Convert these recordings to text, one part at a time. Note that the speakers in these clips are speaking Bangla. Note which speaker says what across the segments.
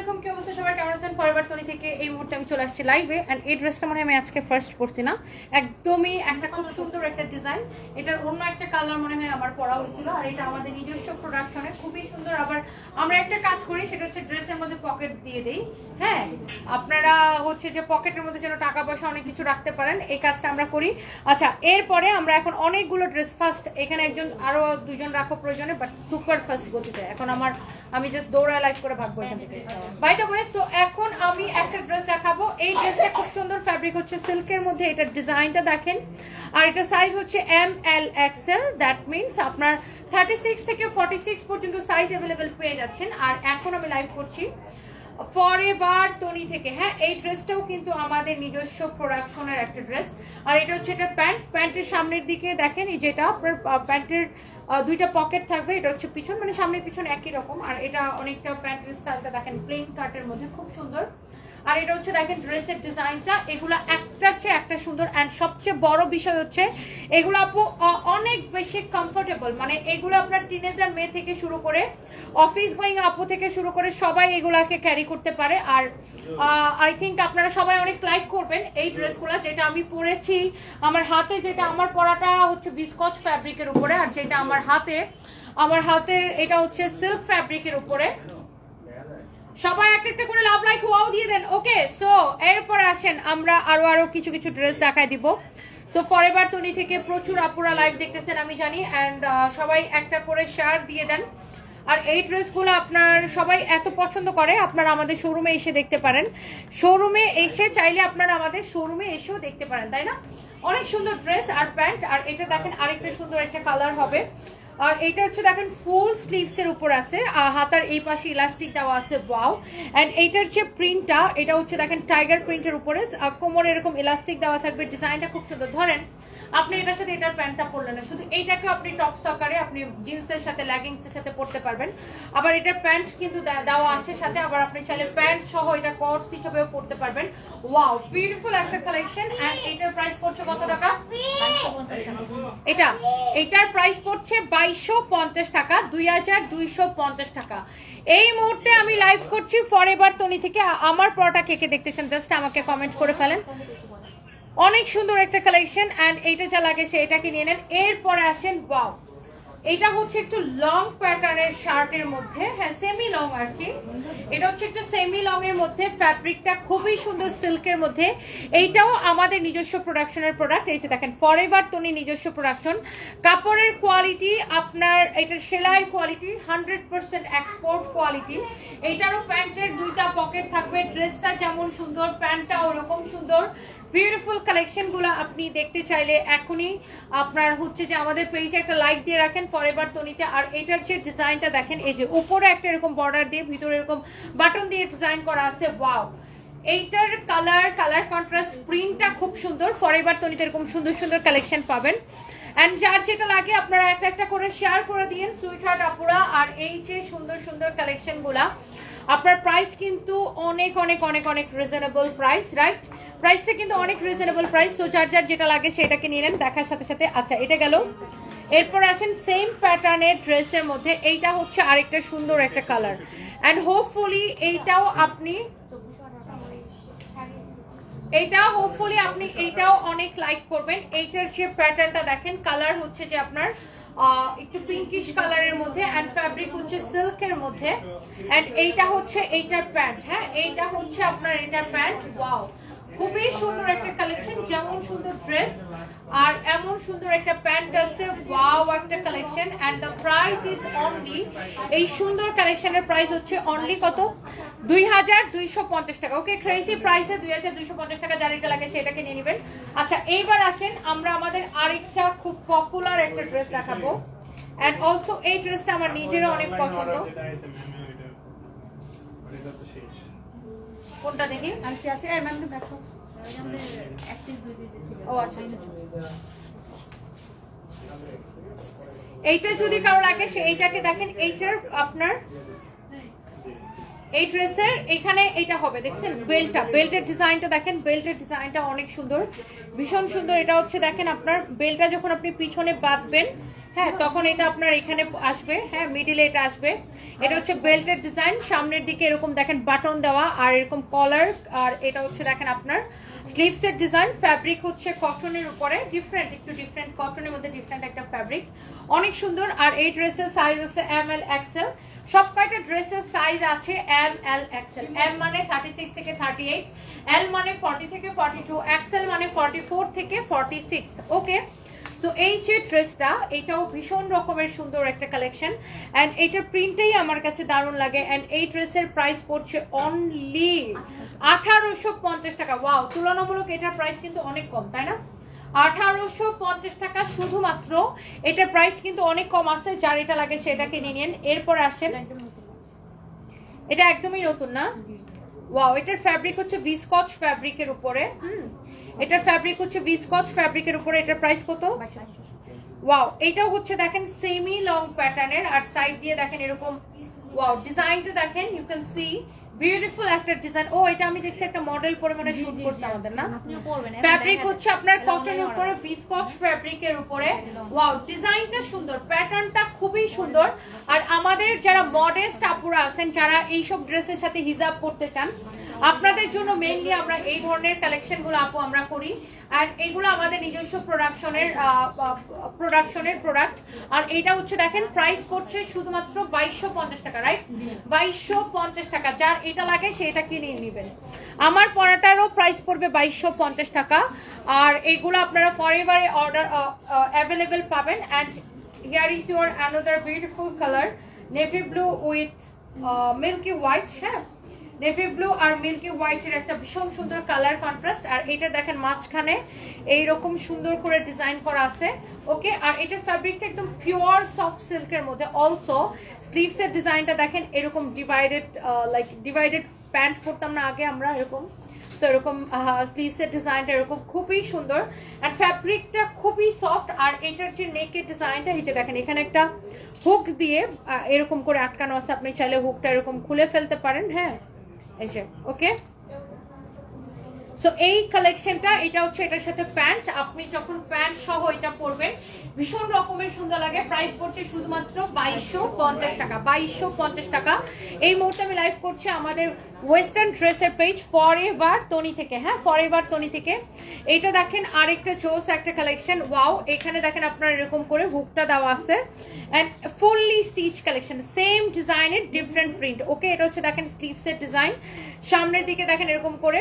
Speaker 1: আলাইকুম কি অবস্থা সবার? কেমন আছেন? ফরএভার তনি থেকে এই মুহূর্তে আমি চলে আসছি লাইভে এন্ড এই ড্রেসটা মনে হয় আমি আজকে ফার্স্ট পরছি না। একদমই একটা খুব সুন্দর একটা ডিজাইন এটার অন্য একটা কালার মনে হয় আমার পরা হয়েছিল। আর এটা আমাদের নিজস্ব প্রোডাকশনে খুবই সুন্দর। আবার আমরা একটা কাজ করি সেটা হচ্ছে ড্রেসের মধ্যে পকেট দিয়ে দেই। হ্যাঁ আপনারা হচ্ছে যে পকেটের মধ্যে যেন টাকা পয়সা অনেক কিছু রাখতে পারেন এই কাজটা আমরা করি। আচ্ছা এরপরে আমরা এখন অনেকগুলো ড্রেস ফার্স্ট এখানে একজন আরও দুজন রাখো প্রয়োজনে বাট সুপার ফার্স্ট গতিতে। এখন আমার আমি জাস্ট দৌড়ায় লাইভ করে ভাগবো এখান থেকে বাই দ্য ওয়ে সো এখন আমি একটা ড্রেস দেখাবো। এই ড্রেসটা খুব সুন্দর ফ্যাব্রিক হচ্ছে। সিল্কের মধ্যে এটার ডিজাইনটা দেখেন। আর এটা সাইজ হচ্ছে M L XL that means আপনার থার্টি সিক্স থেকে ফর্টি সিক্স পর্যন্ত সাইজ অ্যাভেলেবেল পেয়ে যাচ্ছেন। আর এখন আমি লাইভ করছি ফরএভার তনি থেকে। হ্যাঁ এই ড্রেসটাও কিন্তু আমাদের নিজস্ব প্রোডাকশনের একটা ড্রেস আর এটা হচ্ছে এটা প্যান্ট প্যান্টের সামনের দিকে দেখেন, এই যেটা আপনার প্যান্টের দুইটা পকেট থাকবে, এটা হচ্ছে পিছন মানে সামনের পিছন একই রকম, আর এটা অনেকটা প্যান্টের স্টাইলটা দেখেন প্লেন কাটের মধ্যে, খুব সুন্দর। আর এটা হচ্ছে দেখেন ড্রেসের ডিজাইনটা এগুলো একটার চেয়ে একটা সুন্দর অ্যান্ড সবচেয়ে বড় বিষয় হচ্ছে, এগুলো আপু অনেক বেশি কমফোর্টেবল মানে এগুলো আপনার টিনেজার মেয়ে থেকে শুরু করে অফিস গোয়িং আপু থেকে শুরু করে সবাই এগুলাকে ক্যারি করতে পারে। আর আই থিঙ্ক আপনারা সবাই অনেক লাইক করবেন এই ড্রেসগুলো যেটা আমি পরেছি আমার হাতে, যেটা আমার পরাটা হচ্ছে বিস্কচ ফ্যাব্রিকের উপরে, আর যেটা আমার হাতে, আমার হাতের এটা হচ্ছে সিল্ক ফ্যাব্রিকের উপরে। সবাই এক একটা করে লাভ লাইক ওয়াও দিয়ে দেন। ওকে সো এরপর আসেন, আমরা আরও আরও কিছু কিছু ড্রেস দেখায় দিব। সো ফরএভার তনি থেকে প্রচুর আপুরা লাইভ দেখতেছেন, আমি জানি অ্যান্ড সবাই একটা করে শেয়ার দিয়ে দেন। আর এই ড্রেসগুলো আপনার সবাই এত পছন্দ করে, আপনারা আমাদের শোরুমে এসে দেখতে পারেন। শোরুমে এসে চাইলে আপনারা আমাদের শোরুমে এসেও দেখতে পারেন, তাই না? অনেক সুন্দর ড্রেস আর প্যান্ট, আর এটা দেখেন আরেকটা সুন্দর একটা কালার হবে। আর এটা হচ্ছে দেখেন ফুল স্লিভস এর উপর আছে। আর হাতার এই পাশে ইলাস্টিক দেওয়া আছে ওয়াও এন্ড এইটার যে প্রিন্টটা এটা হচ্ছে দেখেন টাইগার প্রিন্টের উপরে। কোমরে এরকম ইলাস্টিক দেওয়া থাকবে ডিজাইনটা খুব সুন্দর। ধরেন আপনি এটার সাথে এটার প্যান্টটা পরলেন না। শুধু এইটাকে আপনি টপ সকারে আপনি জিন্সের সাথে লেগিংস এর সাথে পরতে পারবেন। আবার এটার প্যান্ট কিন্তু দেওয়া আছে সাথে। আবার আপনি চাইলে প্যান্ট সহ এটা কটস হিসেবেও পরতে পারবেন। ওয়াও বিউটিফুল একটা কালেকশন এন্ড এটার প্রাইস পড়ছে কত টাকা? এটা এটার প্রাইস পড়ছে বাইশশো পঞ্চাশ টাকা, দুই হাজার দুইশো পঞ্চাশ টাকা। এই মুহূর্তে আমি লাইভ করছি ফরএভার তনি থেকে। আমার পরোটা কে কে দেখতেছেন? জাস্ট আমাকে কমেন্ট করে ফেলেন। অনেক সুন্দর একটা কালেকশন এন্ড এইটা যা লাগে সেটাকে নিয়ে নেন। এরপরে আসেন ওয়াও এটা হচ্ছে একটু লং প্যাটার্নের শার্টের মধ্যে। হ্যাঁ সেমি লং আর কি। এটা হচ্ছে একটু সেমি লং এর মধ্যে। ফ্যাব্রিকটা খুবই সুন্দর সিল্কের মধ্যে। এইটাও আমাদের নিজস্ব প্রোডাকশনের প্রোডাক্ট এই যে দেখেন ফরএভার তনি নিজস্ব প্রোডাকশন কাপড়ের কোয়ালিটি আপনার, এটা সেলাইয়ের quality hundred percent export quality এইটারও প্যান্টের দুইটা পকেট থাকবে। ড্রেসটা যেমন সুন্দর, প্যান্টটা ওরকম সুন্দর। বিউটিফুল কালেকশনগুলো আপনি দেখতে চাইলে এখনই আপনার হচ্ছে যে আমাদের পেজে একটা লাইক দিয়ে রাখেন ফরএভার তনিতে আর এটার যে ডিজাইনটা দেখেন, এই যে উপরে একটা এরকম বর্ডার দিয়ে ভিতরে এরকম বাটন দিয়ে ডিজাইন করা আছে ওয়াও এইটার কালার কালার কন্ট্রাস্ট প্রিন্টটা খুব সুন্দর ফরএভার তনিতে এরকম সুন্দর সুন্দর কালেকশন পাবেন। এন্ড যার যেটা লাগে আপনারা একটা একটা করে শেয়ার করে দিন সুইট হার্ট আপুরা। আর এই যে সুন্দর সুন্দর কালেকশনগুলা, আপনার প্রাইস কিন্তু অনেক অনেক অনেক অনেক রিজনেবল প্রাইস রাইট প্রাইসটা কিন্তু অনেক রিজনেবল প্রাইস সো যার যেটা লাগে সেটাকে নিয়ে নেন, দেখার সাথে সাথে। আচ্ছা এটা গেল। এরপর আসেন সেম প্যাটার্নের ড্রেসের মধ্যে। এইটা হচ্ছে আরেকটা সুন্দর একটা কালার অ্যান্ড হোপফুলি এইটাও আপনি এইটা হোপফুলি আপনি এইটাও অনেক লাইক করবেন। এইটার যে প্যাটার্নটা দেখেন কালার হচ্ছে যে আপনার একটু পিঙ্কিশ কালারের মধ্যে অ্যান্ড ফ্যাব্রিক হচ্ছে সিল্কের মধ্যে। অ্যান্ড এইটা হচ্ছে এইটার প্যান্ট হ্যাঁ? এইটা হচ্ছে আপনার এটার প্যান্ট ওয়াও খুবই সুন্দর একটা কালেকশন যেমন সুন্দর ড্রেস আর এমন সুন্দর একটা প্যান্ট আছে। ওয়াও একটা collection and the price is only এই সুন্দর কালেকশনের প্রাইস হচ্ছে অনলি কত? দুই হাজার দুইশো পঞ্চাশ টাকা। ওকে ক্রেজি প্রাইসে দুই হাজার দুইশো পঞ্চাশ টাকা যার এটা লাগে সেটাকে নিয়ে নেবেন। আচ্ছা এইবার আসেন আমরা আমাদের আরেকটা খুব পপুলার একটা ড্রেস দেখাবো। এন্ড অলসো এই ড্রেসটা আমার নিজেরও অনেক পছন্দ। কোনটা দেখি?
Speaker 2: আর কি আছে? ম্যাম দেখো।
Speaker 1: ও আচ্ছা আচ্ছা এইটা যদি কারও লাগে সে এইটাকে দেখেন, এইটার আপনার এই ড্রেসের এখানে এটা হবে, দেখছেন? বেল্টটা, বেল্টের ডিজাইনটা দেখেন, বেল্টের ডিজাইনটা অনেক সুন্দর, ভীষণ সুন্দর। এটা হচ্ছে, দেখেন, আপনার বেল্টটা যখন আপনি পিছনে বাঁধবেন হ্যাঁ তখন এটা আপনার এখানে আসবে হ্যাঁ মিডিলে এটা আসবে। এটা হচ্ছে বেল্টের ডিজাইন সামনের দিকে এরকম দেখেন বাটন দেওয়া, আর এরকম কলার আর এটা হচ্ছে দেখেন আপনার স্লিভসের ডিজাইন ফ্যাব্রিক হচ্ছে কটনের উপরে ডিফারেন্ট একটু ডিফারেন্ট কটনের মধ্যে ডিফারেন্ট একটা ফ্যাব্রিক অনেক সুন্দর, আর এই ড্রেসের সাইজ আছে এম এল এক্সেল সব কয়টা ড্রেসের সাইজ আছে এম এল এক্সেল এম মানে থার্টি সিক্স থেকে থার্টি এইট এল মানে ফর্টি থেকে ফর্টি টু এক্সেল মানে ফর্টি ফোর থেকে ফর্টি সিক্স ওকে সো এই যে ড্রেসটা, এটাও ভীষণ রকমের সুন্দর একটা কালেকশন অ্যান্ড এইটার প্রিন্টটাই আমার কাছে দারুণ লাগে। অ্যান্ড এই ড্রেসের প্রাইস পড়ছে অনলি আঠারোশো পঞ্চাশ টাকা। ওয়াও তুলনামূলক এটার প্রাইস কিন্তু অনেক কম, তাই না? আঠারোশো পঞ্চাশ টাকা শুধুমাত্র। এটার প্রাইস কিন্তু অনেক কম আছে, যার এটা লাগে সেটাকে নিয়ে নিন। এরপর আসেন। এটা একদমই নতুন না? ওয়াও এটার ফ্যাব্রিক হচ্ছে ভিসকচ ফ্যাব্রিকের উপরে। হুম। এটার ফ্যাব্রিক হচ্ছে ভিসকচ ফ্যাব্রিকের উপরে এটার প্রাইস কত? ওয়াও এটাও হচ্ছে দেখেন সেমি লং প্যাটার্নের আর সাইড দিয়ে দেখেন এরকম ওয়াও ডিজাইনটা দেখেন ইউ ক্যান সি বিউটিফুল একটা ডিজাইন ও এটা আমি দেখছি একটা মডেল পরে মানে শুট করছে আমাদের না? ফ্যাব্রিক হচ্ছে আপনার
Speaker 2: এটা
Speaker 1: কটনের উপরে। ভিসকচ ফ্যাব্রিকের উপরে। ওয়াও ডিজাইনটা সুন্দর প্যাটার্নটা খুবই সুন্দর। আর আমাদের যারা মডেস্ট আপুরা আছেন যারা এইসব ড্রেসের সাথে হিজাব করতে চান আপনাদের জন্য মেইনলি আমরা এই ধরনের কালেকশনগুলো আপু আমরা করি। আর এগুলো আমাদের নিজস্ব প্রোডাকশনের প্রোডাকশনের প্রোডাক্ট আর এটা হচ্ছে দেখেন প্রাইস পড়ছে শুধুমাত্র বাইশশো পঞ্চাশ টাকা রাইট বাইশশো পঞ্চাশ টাকা। যার এটা লাগে সেটা কিনে নেবেন। আমার পরাটারও প্রাইস পড়বে বাইশশো পঞ্চাশ টাকা। আর এগুলো আপনারা ফরেভারে অর্ডার অ্যাভেলেবেল পাবেন। And here is your another beautiful colour navy blue with milky white হ্যাঁ? নেভি ব্লু আর মিল্কি হোয়াইটের একটা ভীষণ সুন্দর কালার কন্ট্রাস্ট। আর এটা দেখেন মাঝখানে, এইরকম সুন্দর করে ডিজাইন করা আছে। ওকে, আর এটার ফ্যাব্রিকটা একদম পিওর সফট সিল্কের মধ্যে অলসো। স্লিভসের ডিজাইনটা দেখেন এরকম ডিভাইডেড লাইক ডিভাইডেড প্যান্ট পরতাম না আগে আমরা এরকম। সো এরকম স্লিভসের ডিজাইনটা এরকম খুবই সুন্দর। আর ফ্যাব্রিকটা খুবই সফট, আর এটার যে নেকের ডিজাইনটা, এই যে দেখেন, এখানে একটা হুক দিয়ে এরকম করে আটকানো আছে। আপনি চাইলে হুকটা এরকম খুলে ফেলতে পারেন হ্যাঁ। যে ওকে সো এই কালেকশনটা এটা হচ্ছে এটার সাথে প্যান্ট। আপনি যখন প্যান্ট সহ এটা পরবেন, ভীষণ রকমের সুন্দর লাগে। প্রাইস পড়ছে শুধুমাত্র বাইশশো পঞ্চাশ টাকা, বাইশশো পঞ্চাশ টাকা। এই মুহূর্তে আমি লাইভ করছি আমাদের ওয়েস্টার্ন ড্রেসের পেজ ফর এভার তনি থেকে হ্যাঁ? ফর এভার তনি থেকে। এইটা দেখেন আরেকটা চোস একটা কালেকশন ওয়াও এখানে দেখেন আপনার এরকম করে হুকটা দেওয়া আছে। And fully stitch collection same ডিজাইনের ডিফারেন্ট প্রিন্ট ওকে এটা হচ্ছে দেখেন স্লিভসের ডিজাইন সামনের দিকে দেখেন এরকম করে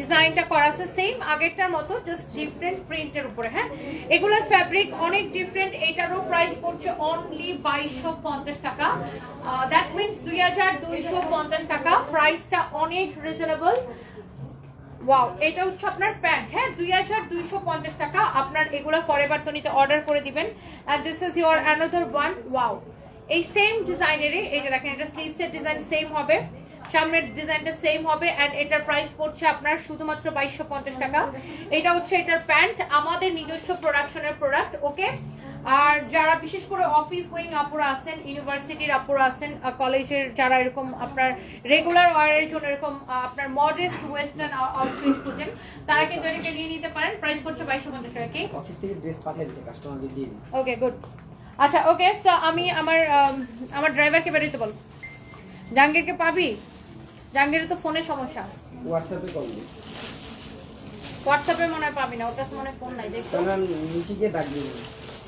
Speaker 1: ডিজাইনটা করা আছে সেম আগেরটার মতো জাস্ট ডিফারেন্ট প্রিন্টের উপরে হ্যাঁ? এগুলার ফ্যাব্রিক অনেক ডিফারেন্ট এটারও প্রাইস পড়ছে অনলি বাইশশো পঞ্চাশ টাকা। দ্যাট মিনস দুই হাজার দুইশো পঞ্চাশ টাকা প্রাইসটা অনেক রিজনেবল ওয়াও এটা হচ্ছে আপনার প্যান্ট হ্যাঁ? দুই হাজার দুইশো পঞ্চাশ টাকা, আপনার এগুলো ফরেভার তনিতে অর্ডার করে দিবেন। And this is your another one wow এই সেম ডিজাইনেরই এটা দেখেন, এটা স্লিভসের ডিজাইন সেম হবে। সামনের ডিজাইনটা সেম হবে এন্ড এটার প্রাইস পড়ছে আপনার শুধুমাত্র বাইশশো পঞ্চাশ টাকা। এটা হচ্ছে এটার প্যান্ট আমাদের নিজস্ব প্রোডাকশনের প্রোডাক্ট ওকে আর যারা বিশেষ করে অফিস গোয়িং আপুরা আছেন ইউনিভার্সিটির আপুরা আছেন কলেজের যারা এরকম আপনার রেগুলার ওয়ারের জন্য এরকম আপনার মডেস্ট ওয়েস্টার্ন আউটফিট খুঁজেন তারা কিন্তু এটাকে নিয়ে নিতে পারেন। প্রাইস পড়ছে বাইশশো পঞ্চাশ টাকা কি
Speaker 3: অফিস থেকে ড্রেস পাঠিয়ে দিতে কাস্টমারদের দিয়ে
Speaker 1: ওকে গুড আচ্ছা ওকে সো আমি আমার আমার ড্রাইভারকে বেরোতে বল। জাহাঙ্গীরকে পাবি? জাহাঙ্গীরের তো ফোনের সমস্যা।
Speaker 3: হোয়াটসঅ্যাপে কল
Speaker 1: হোয়াটসঅ্যাপে মনে হয় পাবি না ওর কাছে মনে হয় ফোন নাই
Speaker 3: তাহলে নিচে গিয়ে ডাক দিয়ে।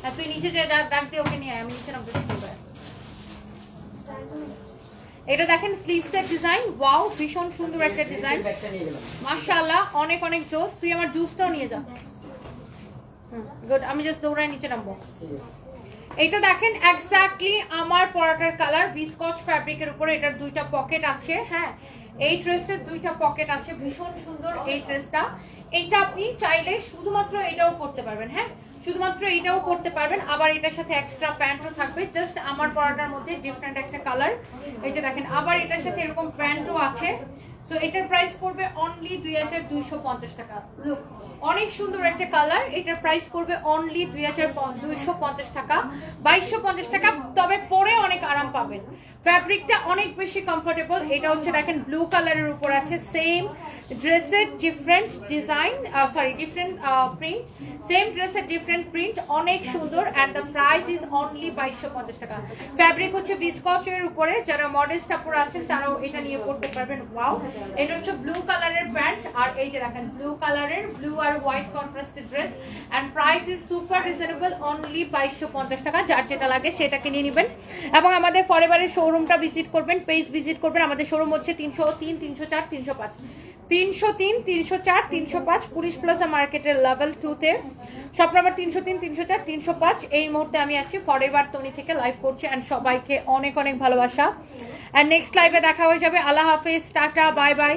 Speaker 1: আর তুই নিচে যে ডাক- ডাক দিয়ে ওকে নিয়ে আয় আমি নিচে নামতে শুনব এটা দেখেন স্লিভসের ডিজাইন ওয়াও ভীষণ সুন্দর একটা ডিজাইন মাশাআল্লাহ অনেক অনেক জোস। তুই আমার জুসটাও নিয়ে যা। হুম গুড আমি জাস্ট দৌড়ায় নিচে নামবো।
Speaker 3: ঠিক আছে।
Speaker 1: এটা দেখেন এক্স্যাক্টলি আমার পরাটার কালার ভিসকচ ফ্যাব্রিকের উপরে এটার দুইটা পকেট আছে হ্যাঁ? এই ড্রেসের দুইটা পকেট আছে, ভীষণ সুন্দর এই ড্রেসটা এইটা আপনি চাইলে শুধুমাত্র এটাও করতে পারবেন হ্যাঁ? শুধুমাত্র এটাও করতে পারবেন, আবার এটার সাথে এক্সট্রা প্যান্টও থাকবে জাস্ট আমার পরাটার মধ্যে ডিফারেন্ট একটা কালার এটা দেখেন, আবার এটার সাথে এরকম প্যান্টও আছে। সো এটার প্রাইস পড়বে অনলি দুই হাজার দুইশো পঞ্চাশ টাকা। অনেক সুন্দর একটা কালার এটার প্রাইস পড়বে অনলি দুই হাজার দুইশো পঞ্চাশ টাকা। বাইশশো পঞ্চাশ টাকা, তবে পরে অনেক আরাম পাবেন। ফ্যাব্রিকটা অনেক বেশি কমফোর্টেবল এটা হচ্ছে দেখেন ব্লু কালারের উপর আছে সেম ড্রেসের different design sorry different print same ড্রেসের ডিফারেন্ট প্রিন্ট অনেক সুন্দর and the price is only বাইশশো পঞ্চাশ টাকা। ফ্যাব্রিক হচ্ছে বিস্কচের উপরে। যারা মডেল স্টাপুর আছেন, তারাও এটা নিয়ে পড়তে পারবেন। ওয়াও এটা হচ্ছে ব্লু কালারের প্যান্ট। আর এই যে দেখেন ব্লু কালারের blue R white contrasted dress and price is super reasonable only বাইশশো পঞ্চাশ টাকা। যার যেটা লাগে, সেটাকে নিয়ে নেবেন। এবং আমাদের ফরেভারের শোরুমটা ভিজিট করবেন পেজ ভিজিট করবেন। আমাদের শোরুম হচ্ছে তিনশো তিন, তিনশো চার, তিনশো পাঁচ। তিনশো তিন, তিনশো চার, তিনশো পাঁচ, পুলিশ প্লাজা মার্কেটের লেভেল টুতে সব নাম্বার তিনশো তিন, তিনশো চার, তিনশো পাঁচ। এই মুহূর্তে আমি আছি ফরেভার তনি থেকে লাইভ করছি অ্যান্ড সবাইকে অনেক অনেক ভালোবাসা। অ্যান্ড নেক্সট লাইভে দেখা হয়ে যাবে। আল্লাহ হাফিজ, টাটা বাই বাই